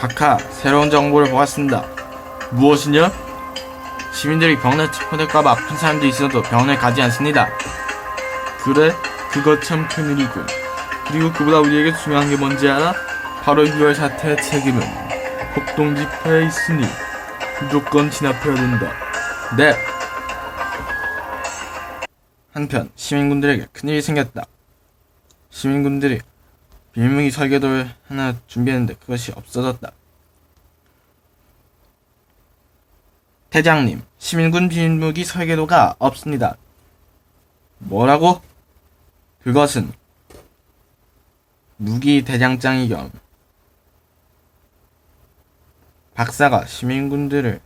각하 새로운 정보를 보았습니다. 무엇이냐? 시민들이 병원에 접근할까봐 아픈 사람도 있어도 병원에 가지 않습니다. 그래? 그거 참 큰일이군. 그리고 그보다 우리에게 중요한 게 뭔지 알아? 바로 6월 사태의 책임은 폭동 집회에 있으니 무조건 진압해야 된다. 네. 한편 시민군들에게 큰일이 생겼다. 시민군들이 비밀무기 설계도를 하나 준비했는데 그것이 없어졌다. 대장님, 시민군 비밀무기 설계도가 없습니다. 뭐라고? 그것은 무기 대장장이 겸 박사가 시민군들을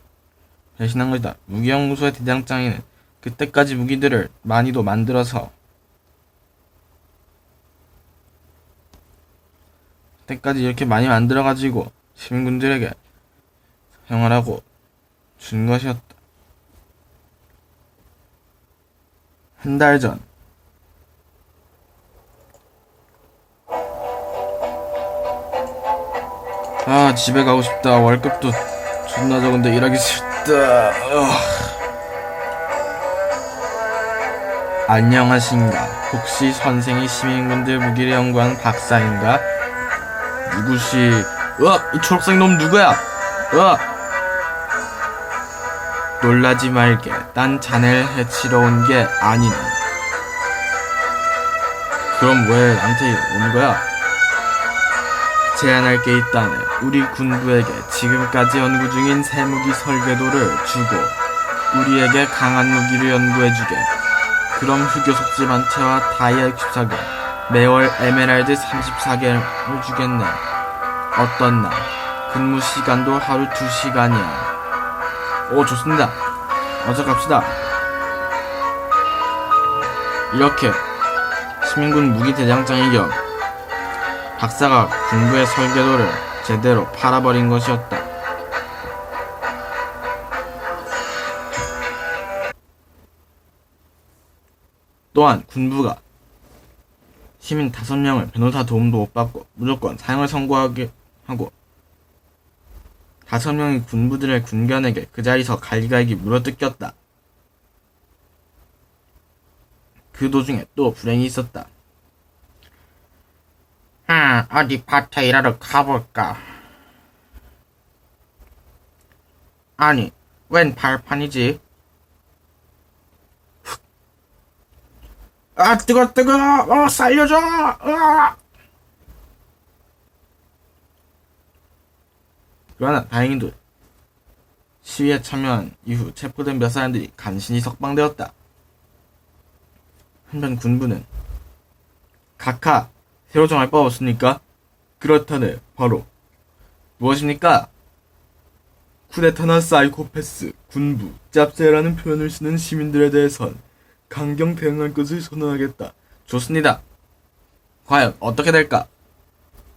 배신한 것이다. 무기연구소의 대장장이는 그때까지 무기들을 많이도 만들어서 때까지 이렇게 많이 만들어가지고 시민군들에게 사용하라고 준 것이었다. 한 달 전, 아, 집에 가고 싶다. 월급도 존나 적은데 일하기 싫다. 어. 안녕하신가. 혹시 선생이 시민군들 무기를 연구한 박사인가? 누구시? 으악! 이 초록색 놈 누구야? 으악! 놀라지 말게. 난 자네를 해치러 온 게 아니네. 그럼 왜 나한테 온 거야? 제안할 게 있다네. 우리 군부에게 지금까지 연구 중인 새 무기 설계도를 주고 우리에게 강한 무기를 연구해주게. 그럼 휴교 속 지 반체와 다이아 64개, 매월 에메랄드 34개를 주겠네. 어떤 날? 근무 시간도 하루 2시간이야. 오, 좋습니다. 어서 갑시다. 이렇게 시민군 무기 대장장이 겸 박사가 군부의 설계도를 제대로 팔아버린 것이었다. 또한 군부가 시민 다섯 명을 변호사 도움도 못 받고 무조건 사형을 선고하게 하고 다섯 명의 군부들의 군견에게 그 자리에서 갈기갈기 물어뜯겼다. 그 도중에 또 불행이 있었다. 아, 어디 밭에 일하러 가볼까? 아니, 웬 발판이지? 아, 뜨거, 뜨거! 어, 살려줘! 으아! 그러나 다행히도 시위에 참여한 이후 체포된 몇 사람들이 간신히 석방되었다. 한편 군부는 각하 새로 정할 바 없습니까? 그렇다네 바로 무엇입니까? 쿠데타나 사이코패스 군부 짭새라는 표현을 쓰는 시민들에 대해선 강경 대응할 것을 선언하겠다. 좋습니다. 과연 어떻게 될까?